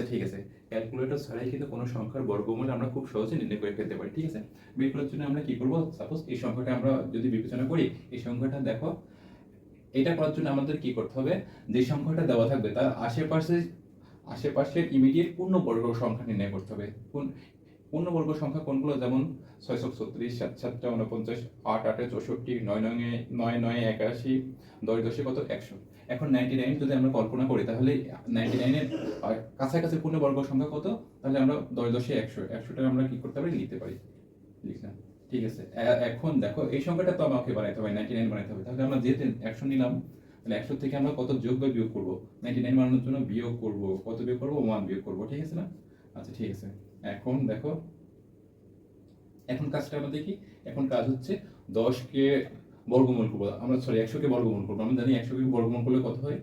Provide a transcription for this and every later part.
আচ্ছা ঠিক আছে। ক্যালকুলেটর ছাড়াই কিন্তু কোনো সংখ্যার বর্গমূল আমরা খুব সহজে নির্ণয় করে ফেলতে পারি, ঠিক আছে? বের করার জন্য আমরা কি করব? সাপোজ এই সংখ্যাটা আমরা যদি বিবেচনা করি, এই সংখ্যাটা দেখো, এটা করার জন্য আমাদের কি করতে হবে? যে সংখ্যাটা দেওয়া থাকবে, তার আশেপাশে, আশেপাশের ইমিডিয়েট পূর্ণ বর্গ সংখ্যা নির্ণয় করতে হবে। কোন পূর্ণবর্গ সংখ্যা কোনগুলো? যেমন ছয়শো ছত্রিশ, সাত, সাতটা উনপঞ্চাশ আট, আটে চৌষট্টি, নয় নয় নয় নয়, একাশি, দশ, দশে কত? একশো। এখন নাইনটি নাইন যদি আমরা কল্পনা করি, তাহলে নাইনটি নাইনের কাছাকাছি পূর্ণবর্গ সংখ্যা কত? তাহলে আমরা দশ, দশে একশো। একশোটা আমরা কি করতে পারি? লিখতে পারি। লিখলাম ঠিক আছে। এখন দেখো, এই সংখ্যাটা তো আমাকে বানাইতে হবে নাইনটি নাইন বানাইতে হবে। তাহলে আমরা যেহেতু একশো নিলাম, তাহলে একশো থেকে আমরা কত যোগ বা বিয়োগ করব? নাইনটি নাইন বানানোর জন্য বিয়োগ করব। কত বিয়োগ করব? ওয়ান বিয়োগ করব। ঠিক আছে না? আচ্ছা ঠিক আছে। এখন দেখো, এখন কাজটা আমরা দেখি, এখন কাজ হচ্ছে দশকে বর্গমূল করব। আমরা সরি একশোকে বর্গমূল করব। আমরা জানি একশোকে বর্গমূল করলে কত হয়?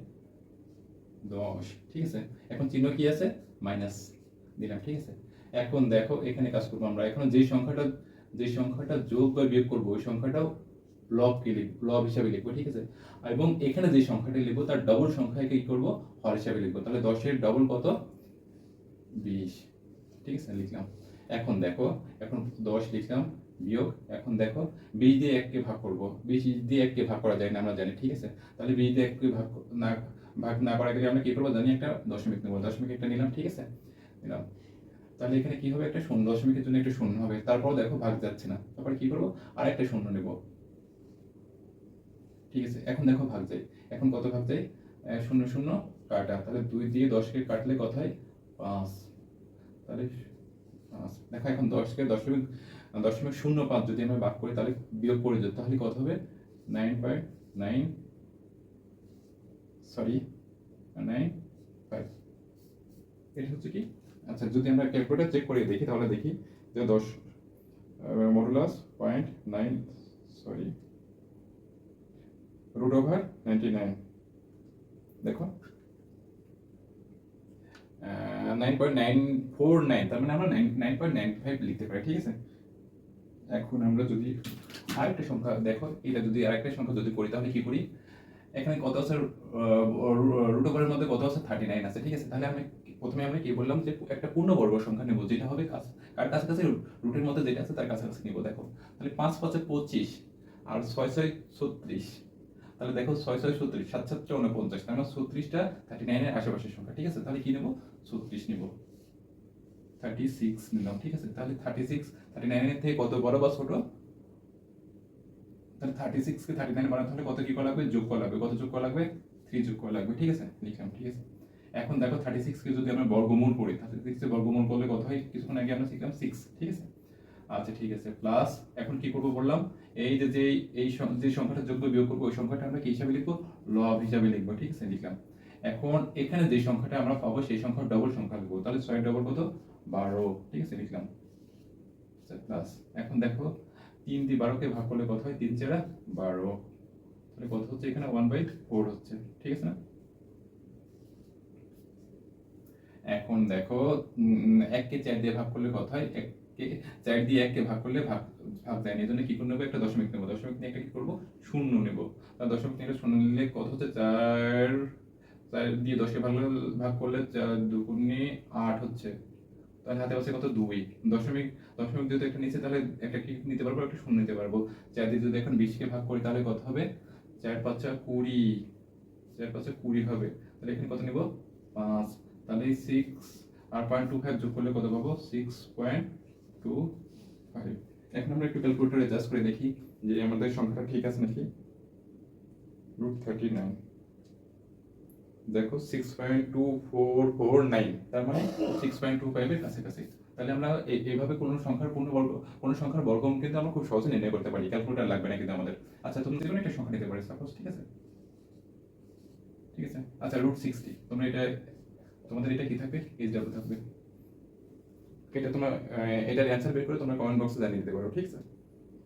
দশ, ঠিক আছে? এখন চিহ্ন কি আছে? মাইনাস, দিলাম, ঠিক আছে? এখন দেখো, এখানে কাজ করব আমরা। এখন যে সংখ্যাটা যে সংখ্যাটা যোগ বা বিয়োগ করব, ওই সংখ্যাটাও লবকে লিখব, লব হিসাবে লিখব, ঠিক আছে? এবং এখানে যে সংখ্যাটা লিখব, তার ডবল সংখ্যাকে কি করব? হর হিসাবে লিখব। তাহলে দশের ডবল কত? বিশ। ঠিক আছে লিখলাম। এখন দেখো এখন দশ লিখলাম বিয়োগ এখন দেখো বিশ দিয়ে এককে ভাগ করব। বিশ দিয়ে এককে ভাগ করা যায় না আমরা জানি ঠিক আছে? তাহলে বিশ দিয়ে এককে ভাগ না ভাগ না করা গেলে আমরা কি করব? জানি একটা দশমিক নেব। দশমিক একটা নিলাম ঠিক আছে? নিলাম। তাহলে এখানে কি হবে? একটা শূন্য দশমিকের জন্য একটা শূন্য হবে। তারপর দেখো ভাগ যাচ্ছে না। তারপর কি করব? আরেকটা শূন্য নেব। ঠিক আছে? এখন দেখো ভাগ যাই এখন কত ভাগ আহ, শূন্য শূন্য কাটা। তাহলে দুই দিয়ে দশকে কাটলে কত হয়? পাঁচ। তাহলে দেখো এখন দশকে দশমিক দশমিক শূন্য পাঁচ যদি আমরা ভাগ করি, তাহলে বিয়োগ করে যাই তাহলে কত হবে? Nine point nine sorry nine five এটা হচ্ছে কি? আচ্ছা যদি আমরা ক্যালকুলেটার চেক করে দেখি, তাহলে দেখি যে দশ modulus point nine sorry root over ninety nine দেখো nine point nine four nine তার মানে আমরা nine nine point nine five লিখতে পারি, ঠিক আছে? এখন আমরা যদি আরেকটা সংখ্যা দেখো, এটা যদি আরেকটা সংখ্যা যদি করি, তাহলে কি করি? এখানে কত আছে? রুট ওভারের মধ্যে কত আছে? থার্টি নাইন আছে, ঠিক আছে? তাহলে আমি প্রথমে আমরা কি বললাম যে একটা পূর্ণবর্গ সংখ্যা নেব, যেটা হবে কার কাছাকাছি রুটের মধ্যে যেটা আছে, তার কাছাকাছি নিব, দেখো। তাহলে পাঁচ, পাঁচে পঁচিশ, আর ছয় ছয়, ছত্রিশ। তাহলে দেখো, ছয় ছয়, ছত্রিশ, সাত সাতটা উনপঞ্চাশ তার মানে ছত্রিশটা থার্টি নাইনের আশেপাশের সংখ্যা, ঠিক আছে? তাহলে কি নেব? ছত্রিশ নেব। থার্টি সিক্স নিলাম, ঠিক আছে? তাহলে থার্টি সিক্স থার্টি নাইনের থেকে কত বড় বা ছোট? তাহলে থার্টি সিক্সকে থার্টি নাইন বানাতে হলে কত কি করা লাগবে? যোগ করা লাগবে। কত যোগ করা লাগবে? থ্রি যোগ করা লাগবে, ঠিক আছে? লিখলাম, ঠিক আছে? এখন দেখো থার্টি সিক্সকে যদি আমরা বর্গমূল করি থার্টি সিক্সে বর্গমূল করলে কত হয়? কিছুক্ষণ আগে আমরা শিখলাম সিক্স ঠিক আছে? আচ্ছা ঠিক আছে। প্লাস এখন কি করব বললাম? এই যে যে, এই যে সংখ্যাটা যোগ্য বিয়োগ করব, ওই সংখ্যাটা আমরা কি হিসাবে লিখব? লব হিসাবে লিখব, ঠিক আছে? লিখলাম। এখন এখানে যে সংখ্যাটা আমরা পাবো, সেই সংখ্যার ডবল সংখ্যা লিখব। তাহলে ছয় ডবল কত? বারো। ঠিক আছে, লিখলাম। প্লাস এখন দেখো, তিন দিয়ে বারোকে ভাগ করলে কত হয়? তিন চেরা বারো। তাহলে কত হচ্ছে এখানে? ওয়ান বাই ফোর হচ্ছে। ঠিক আছে না? এখন দেখো এককে চার দিয়ে ভাগ করলে কত হয়? এককে, চার দিয়ে এককে ভাগ করলে ভাগ ভাগ যায় না। এই জন্য কি করে নেব? একটা দশমিক নেব। দশমিক নিয়ে একটা কি করব? শূন্য নেব। দশমিক নিয়ে শূন্য নিলে কত হচ্ছে? চার চার দিয়ে দশকে ভাগ ভাগ করলে দুগুণে আট হচ্ছে। তাহলে হাতে আছে কত? দুই। দশমিক দশমিক যেহেতু একটা নিচে, তাহলে একটা কি নিতে পারব? একটা শূন্য নিতে পারব। চার দিয়ে যদি এখন বিশকে ভাগ করি, তাহলে কত হবে? চার পাঁচা কুড়ি। চার পাঁচা কুড়ি হবে। তাহলে এখানে কত নিব? পাঁচ। তাহলে সিক্স আর পয়েন্ট টু ফাইভ যোগ করলে কত পাবো? সিক্স পয়েন্ট টু ফাইভ এখন আমরা একটু ক্যালকুলেটারে অ্যাডজাস্ট করে দেখি যে আমাদের সংখ্যাটা ঠিক আছে নাকি? রুট থার্টি নাইন দেখো six point two four four nine তার মানে সিক্স পয়েন্ট টু ফাইভের কাছাকাছি। তাহলে আমরা এই- এইভাবে কোনো সংখ্যার পূর্ণ বর্গ, কোনো সংখ্যার বর্গম কিন্তু আমরা খুব সহজে নির্ণয় করতে পারি। ক্যালকুলেটার লাগবে না কিন্তু আমাদের। আচ্ছা তুমি যে কোনো একটা সংখ্যা নিতে পারো সাপোজ ঠিক আছে? ঠিক আছে? আচ্ছা রুট সিক্সটি তোমরা এটা, তোমাদের এটা কি থাকবে? এইচ ডাব্লিউ থাকবে। এটা তোমরা এটার অ্যান্সার বের করে তোমরা কমেন্ট বক্সে জানিয়ে দিতে পারো, ঠিক আছে?